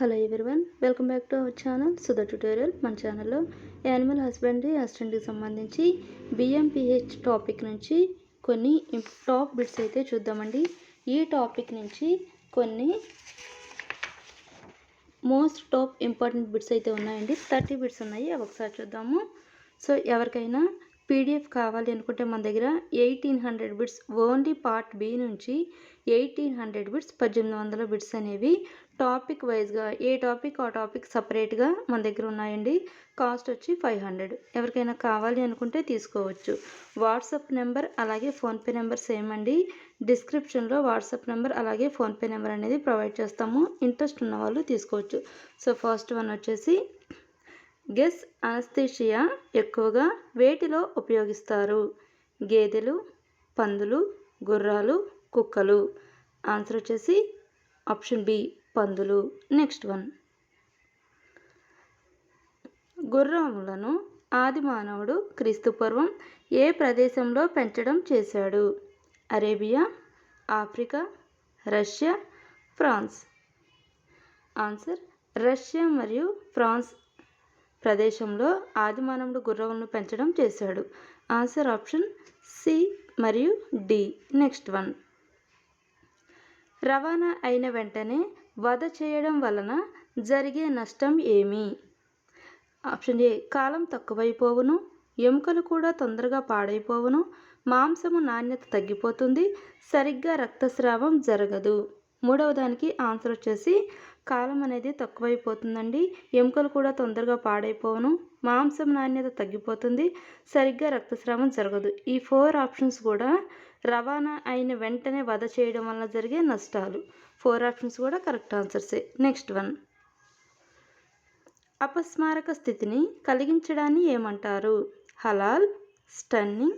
Hello everyone welcome back to our channel Sudha tutorial మన ఛానల్లో animal husbandry అసిస్టెంట్కి సంబంధించి బిఎంపిహెచ్ topic నుంచి కొన్ని టాప్ బిట్స్ అయితే చూద్దామండి. ఈ టాపిక్ నుంచి కొన్ని మోస్ట్ టాప్ ఇంపార్టెంట్ బిట్స్ అయితే ఉన్నాయండి. థర్టీ బిట్స్ ఉన్నాయి అవి ఒకసారి చూద్దాము. సో ఎవరికైనా పీడిఎఫ్ కావాలి అనుకుంటే మన దగ్గర eighteen hundred bits only part B నుంచి ఎయిటీన్ హండ్రెడ్ బిట్స్ పద్దెనిమిది వందల బిట్స్ అనేవి టాపిక్ వైజ్గా ఏ టాపిక్ ఆ టాపిక్ సపరేట్గా మన దగ్గర ఉన్నాయండి. కాస్ట్ వచ్చి ఫైవ్ హండ్రెడ్. ఎవరికైనా కావాలి అనుకుంటే తీసుకోవచ్చు. వాట్సాప్ నెంబర్ అలాగే ఫోన్పే నెంబర్ సేమ్ అండి. డిస్క్రిప్షన్లో వాట్సాప్ నెంబర్ అలాగే ఫోన్పే నెంబర్ అనేది ప్రొవైడ్ చేస్తాము. ఇంట్రెస్ట్ ఉన్న వాళ్ళు తీసుకోవచ్చు. సో ఫస్ట్ వన్ వచ్చేసి గెస్ అనస్థేషియా ఎక్కువగా వేటిలో ఉపయోగిస్తారు? గేదెలు పందులు గుర్రాలు కుక్కలు. ఆన్సర్ వచ్చేసి ఆప్షన్ బి. పందులు. Next one. గుర్రములను ఆది మానవుడు క్రీస్తుపూర్వం ఏ ప్రదేశంలో పెంచడం చేశాడు? Arabia Africa Russia France. Answer Russia మరియు ఫ్రాన్స్ ప్రదేశంలో ఆదిమానవుడు గుర్రములను పెంచడం చేశాడు. ఆన్సర్ ఆప్షన్ సి మరియు డి. Next one. రవాణా అయిన వెంటనే వధ చేయడం వలన జరిగే నష్టం ఏమి? ఆప్షన్ ఏ కాలం తక్కువైపోవును ఎముకలు కూడా తొందరగా పాడైపోవును మాంసము నాణ్యత తగ్గిపోతుంది సరిగ్గా రక్తస్రావం జరగదు. మూడవ దానికి ఆన్సర్ వచ్చేసి కాలం అనేది తక్కువైపోతుందండి ఎముకలు కూడా తొందరగా పాడైపోవును మాంసం నాణ్యత తగ్గిపోతుంది సరిగ్గా రక్తస్రావం జరగదు. ఈ ఫోర్ ఆప్షన్స్ కూడా రవాణా అయిన వెంటనే వధ చేయడం వల్ల జరిగే నష్టాలు. ఫోర్ ఆప్షన్స్ కూడా కరెక్ట్ ఆన్సర్సే. Next one. అపస్మారక స్థితిని కలిగించడాన్ని ఏమంటారు? హలాల్ stunning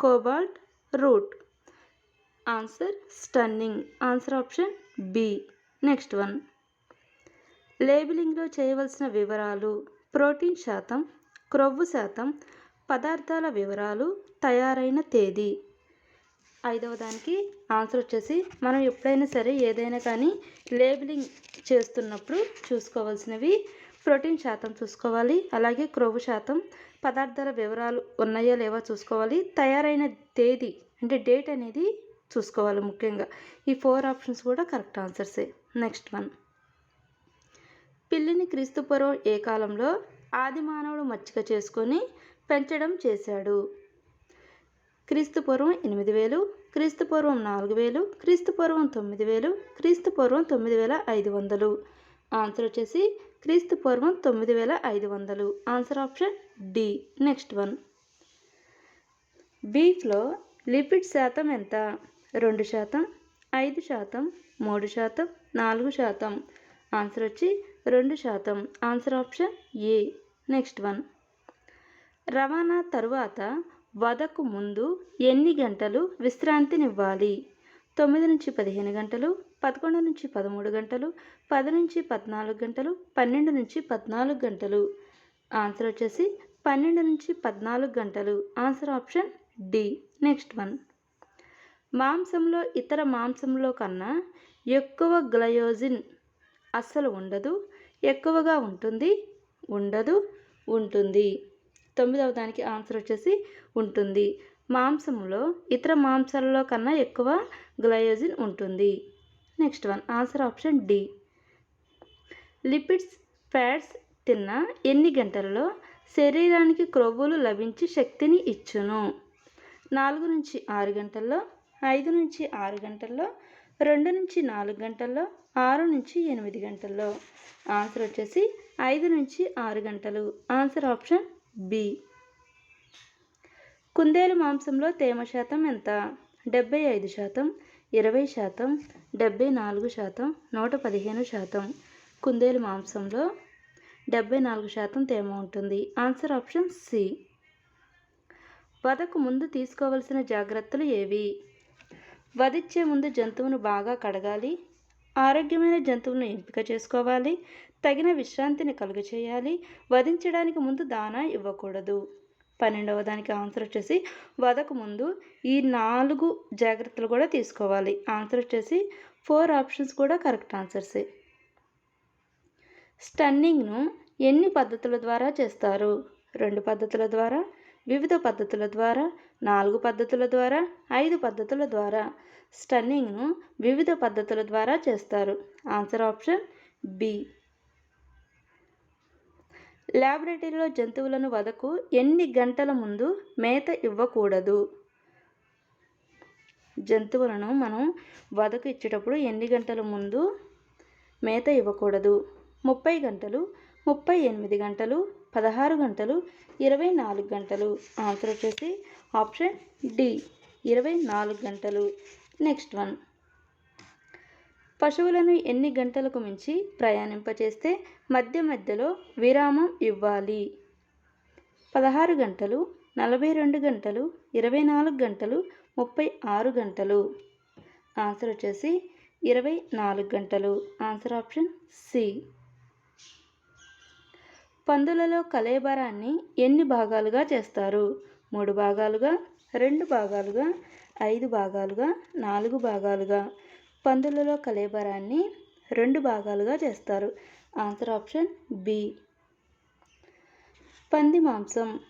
cobalt root. Answer stunning. Answer option B. Next one. లేబులింగ్లో చేయవలసిన వివరాలు ప్రోటీన్ శాతం క్రొవ్వు శాతం పదార్థాల వివరాలు తయారైన తేదీ. ఐదవ దానికి ఆన్సర్ వచ్చేసి మనం ఎప్పుడైనా సరే ఏదైనా కానీ లేబులింగ్ చేస్తున్నప్పుడు చూసుకోవాల్సినవి ప్రోటీన్ శాతం చూసుకోవాలి అలాగే క్రొవ్వు శాతం పదార్థాల వివరాలు ఉన్నాయో లేవో చూసుకోవాలి తయారైన తేదీ అంటే డేట్ అనేది చూసుకోవాలి ముఖ్యంగా. ఈ ఫోర్ ఆప్షన్స్ కూడా కరెక్ట్ ఆన్సర్సే. Next one. పిల్లిని క్రీస్తుపూర్వం ఏ కాలంలో ఆది మానవుడు మచ్చిక చేసుకొని పెంచడం చేశాడు? క్రీస్తుపూర్వం ఎనిమిది వేలు క్రీస్తుపూర్వం నాలుగు వేలు క్రీస్తుపూర్వం తొమ్మిది వేలు క్రీస్తుపూర్వం తొమ్మిది వేల ఐదు వందలు. ఆన్సర్ వచ్చేసి క్రీస్తుపూర్వం తొమ్మిది వేల ఐదు వందలు. Answer option D next one బీఫ్లో lipid శాతం ఎంత? రెండు శాతం ఐదు శాతం మూడు శాతం నాలుగు శాతం. ఆన్సర్ వచ్చి రెండు శాతం. Answer option A next one రవాణా తరువాత వదకు ముందు ఎన్ని గంటలు విశ్రాంతినివ్వాలి? తొమ్మిది నుంచి పదిహేను గంటలు పదకొండు నుంచి పదమూడు గంటలు పది నుంచి పద్నాలుగు గంటలు పన్నెండు నుంచి పద్నాలుగు గంటలు. ఆన్సర్ వచ్చేసి పన్నెండు నుంచి పద్నాలుగు గంటలు. Answer option D. Next one. మాంసంలో ఇతర మాంసంలో కన్నా ఎక్కువ గ్లయోజిన్ అస్సలు ఉండదు. ఎక్కువగా ఉంటుంది ఉండదు ఉంటుంది. తొమ్మిదవ దానికి ఆన్సర్ వచ్చేసి ఉంటుంది. మాంసంలో ఇతర మాంసాలలో కన్నా ఎక్కువ గ్లయోజిన్ ఉంటుంది. Next one answer option D lipids fats తిన్న ఎన్ని గంటలలో శరీరానికి క్రొవ్వులు లభించి శక్తిని ఇచ్చును? నాలుగు నుంచి ఆరు గంటల్లో ఐదు నుంచి ఆరు గంటల్లో రెండు నుంచి నాలుగు గంటల్లో ఆరు నుంచి ఎనిమిది గంటల్లో? ఆన్సర్ వచ్చేసి ఐదు నుంచి ఆరు గంటలు. Answer option B. కుందేలు మాంసంలో తేమ శాతం ఎంత? డెబ్బై ఐదు శాతం ఇరవై శాతం డెబ్బై నాలుగు శాతం నూట పదిహేను శాతం. కుందేలు మాంసంలో డెబ్బై నాలుగు శాతం తేమ ఉంటుంది. Answer option C. వధకు ముందు తీసుకోవలసిన జాగ్రత్తలు ఏవి? వధిచ్చే ముందు జంతువును బాగా కడగాలి. ఆరోగ్యమైన జంతువులను ఎంపిక చేసుకోవాలి. తగిన విశ్రాంతిని కలుగచేయాలి. వధించడానికి ముందు దానా ఇవ్వకూడదు. పన్నెండవ దానికి ఆన్సర్ వచ్చేసి వదకు ముందు ఈ నాలుగు జాగ్రత్తలు కూడా తీసుకోవాలి. ఆన్సర్ వచ్చేసి ఫోర్ ఆప్షన్స్ కూడా కరెక్ట్ ఆన్సర్సే. స్టన్నింగ్ను ఎన్ని పద్ధతుల ద్వారా చేస్తారు? రెండు పద్ధతుల ద్వారా వివిధ పద్ధతుల ద్వారా నాలుగు పద్ధతుల ద్వారా ఐదు పద్ధతుల ద్వారా. స్టన్నింగ్ను వివిధ పద్ధతుల ద్వారా చేస్తారు. Answer option B. ల్యాబొరేటరీలో జంతువులను వదకు ఎన్ని గంటల ముందు మేత ఇవ్వకూడదు. జంతువులను మనం వదకు ఇచ్చేటప్పుడు ఎన్ని గంటల ముందు మేత ఇవ్వకూడదు? ముప్పై గంటలు ముప్పై ఎనిమిది గంటలు పదహారు గంటలు ఇరవై నాలుగు గంటలు. ఆన్సర్ వచ్చేసి ఆప్షన్ డి ఇరవై నాలుగు గంటలు. Next one. పశువులను ఎన్ని గంటలకు మించి ప్రయాణింపచేస్తే మధ్య మధ్యలో విరామం ఇవ్వాలి? పదహారు గంటలు నలభై రెండు గంటలు ఇరవై నాలుగు గంటలు ముప్పై ఆరు గంటలు. ఆన్సర్ వచ్చేసి ఇరవై నాలుగు గంటలు. Answer option C. పందులలో కలేబరాన్ని ఎన్ని భాగాలుగా చేస్తారు? మూడు భాగాలుగా రెండు భాగాలుగా ఐదు భాగాలుగా నాలుగు భాగాలుగా. పందులలో కలేబరాన్ని రెండు భాగాలుగా చేస్తారు. Answer option B. పంది మాంసం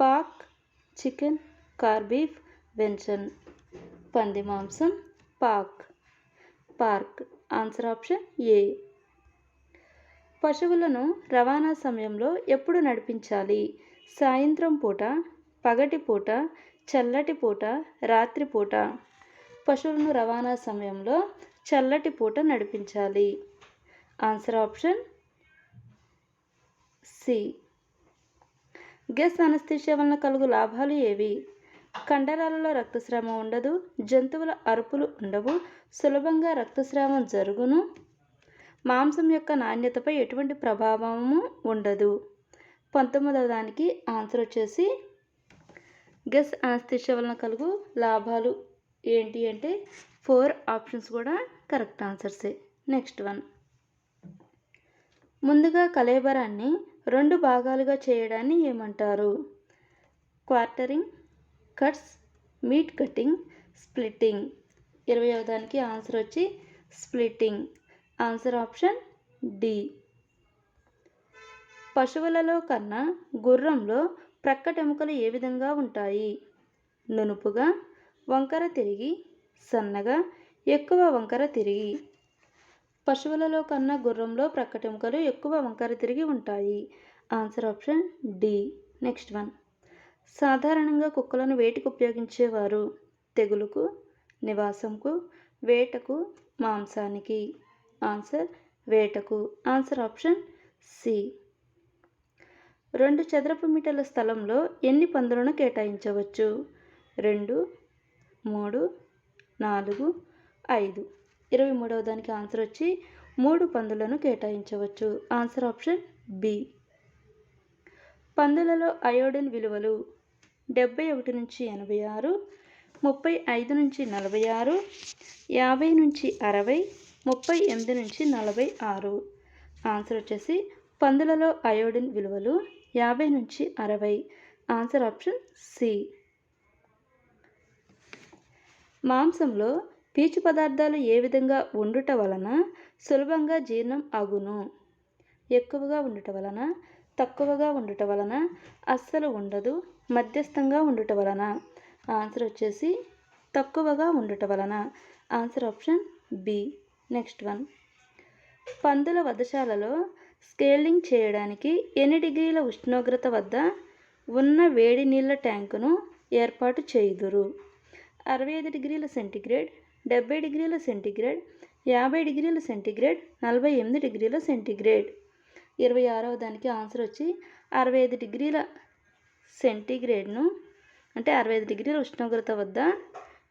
పాక్ చికెన్ కార్బీఫ్ వెన్షన్ పంది మాంసం pork. Pork. Answer option A. పశువులను రవాణా సమయంలో ఎప్పుడు నడిపించాలి? సాయంత్రం పూట పగటి పూట చల్లటి పూట రాత్రిపూట పశువులను రవాణా సమయంలో చల్లటి పూట నడిపించాలి. Answer option C. Gas anaesthesia వలన కలుగు లాభాలు ఏవి? కండరాలలో రక్తస్రావం ఉండదు జంతువుల అరుపులు ఉండవు సులభంగా రక్తస్రావం జరుగును. మాంసం యొక్క నాణ్యతపై ఎటువంటి ప్రభావము ఉండదు. పంతొమ్మిదవ దానికి ఆన్సర్ వచ్చేసి గెస్ అనస్థిషియా వలన కలుగు లాభాలు ఏంటి అంటే ఫోర్ ఆప్షన్స్ కూడా కరెక్ట్ ఆన్సర్సే. Next one. ముందుగా కలేబరాన్ని రెండు భాగాలుగా చేయడాన్ని ఏమంటారు? Quartering cuts meat cutting splitting. ఇరవై దానికి ఆన్సర్ వచ్చి స్ప్లిట్టింగ్. Answer option D. పశువులలో కన్నా గుర్రంలో ప్రక్కటెముకలు ఏ విధంగా ఉంటాయి? నునుపుగా వంకర తిరిగి సన్నగా ఎక్కువ వంకర తిరిగి. పశువులలో కన్నా గుర్రంలో ప్రక్కటెముకలు ఎక్కువ వంకర తిరిగి ఉంటాయి. Answer option D. Next one. సాధారణంగా కుక్కలను వేటికి ఉపయోగించేవారు? తెగులుకు నివాసంకు వేటకు మాంసానికి. ఆన్సర్ వేటకు. Answer option C. రెండు చదరపు మీటర్ల స్థలంలో ఎన్ని పందులను కేటాయించవచ్చు? రెండు మూడు నాలుగు ఐదు. ఇరవై మూడవ దానికి ఆన్సర్ వచ్చి మూడు పందులను కేటాయించవచ్చు. Answer option B. పందులలో అయోడిన్ విలువలు డెబ్బై ఒకటి నుంచి ఎనభై ఆరు ముప్పై ఐదు నుంచి నలభై ఆరు యాభై నుంచి అరవై ముప్పై ఎనిమిది నుంచి నలభై ఆరు. ఆన్సర్ వచ్చేసి పందులలో అయోడిన్ విలువలు యాభై నుంచి అరవై. Answer option C. మాంసంలో పీచు పదార్థాలు ఏ విధంగా ఉండుట వలన సులభంగా జీర్ణం అగును? ఎక్కువగా ఉండుట వలన తక్కువగా ఉండుట వలన అస్సలు ఉండదు మధ్యస్థంగా ఉండుట వలన? ఆన్సర్ వచ్చేసి తక్కువగా ఉండుట వలన. Answer option B. Next one. పందుల వధశాలలో స్కేలింగ్ చేయడానికి ఎన్ని డిగ్రీల ఉష్ణోగ్రత వద్ద ఉన్న వేడి నీళ్ళ ట్యాంకును ఏర్పాటు చేయుదురు? అరవై ఐదు డిగ్రీల సెంటీగ్రేడ్ డెబ్బై డిగ్రీల సెంటీగ్రేడ్ యాభై డిగ్రీల సెంటీగ్రేడ్ నలభై ఎనిమిది డిగ్రీల సెంటీగ్రేడ్. ఇరవై ఆరవ దానికి ఆన్సర్ వచ్చి అరవై ఐదు డిగ్రీల సెంటీగ్రేడ్ను అంటే అరవై ఐదు డిగ్రీల ఉష్ణోగ్రత వద్ద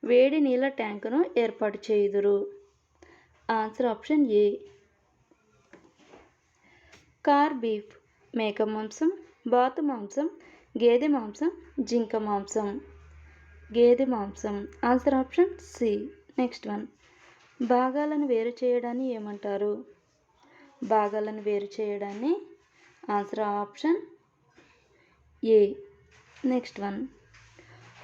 వేడి నీళ్ళ ట్యాంకును ఏర్పాటు చేయుదురు. Answer option A. Car beef మేక మాంసం బాతు మాంసం గేదె మాంసం జింక మాంసం. గేదె మాంసం. Answer option C. Next one. భాగాలను వేరు చేయడాన్ని ఏమంటారు? భాగాలను వేరు చేయడాన్ని answer option A. Next one.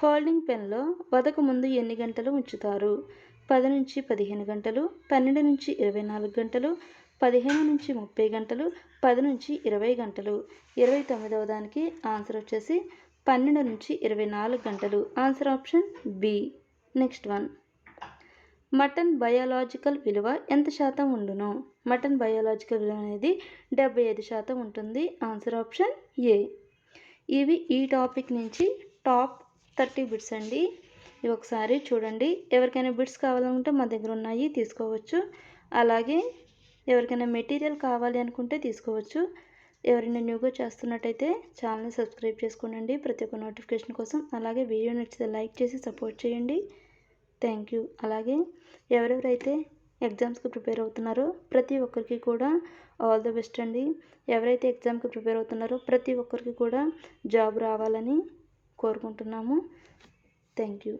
Holding పెన్లో వదకు ముందు ఎన్ని గంటలు ఉంచుతారు? పది నుంచి పదిహేను గంటలు పన్నెండు నుంచి ఇరవై నాలుగు గంటలు పదిహేను నుంచి ముప్పై గంటలు పది నుంచి ఇరవై గంటలు. ఇరవై తొమ్మిదవ దానికి ఆన్సర్ వచ్చేసి పన్నెండు నుంచి ఇరవై నాలుగు గంటలు. Answer option B next one mutton biological విలువ ఎంత శాతం ఉండును? మటన్ బయాలజికల్ విలువ అనేది డెబ్బై ఐదు శాతం ఉంటుంది. ఆన్సర్ ఆప్షన్ ఏ ఇవి ఈ టాపిక్ నుంచి టాప్ థర్టీ బిట్స్ అండి. ఇవి ఒకసారి చూడండి. ఎవరికైనా బిట్స్ కావాలనుకుంటే మా దగ్గర ఉన్నాయి తీసుకోవచ్చు. అలాగే ఎవరికైనా మెటీరియల్ కావాలి అనుకుంటే తీసుకోవచ్చు. ఎవరైనా న్యూగా చేస్తున్నట్టయితే ఛానల్ని సబ్స్క్రైబ్ చేసుకోండి ప్రతి ఒక్క నోటిఫికేషన్ కోసం అలాగే వీడియో నచ్చితే లైక్ చేసి సపోర్ట్ చేయండి. Thank you. అలాగే ఎవరెవరైతే ఎగ్జామ్స్కి ప్రిపేర్ అవుతున్నారో ప్రతి ఒక్కరికి కూడా ఆల్ ద బెస్ట్ అండి. ఎవరైతే ఎగ్జామ్కి ప్రిపేర్ అవుతున్నారో ప్రతి ఒక్కరికి కూడా జాబ్ రావాలని కోరుకుంటున్నాము. Thank you.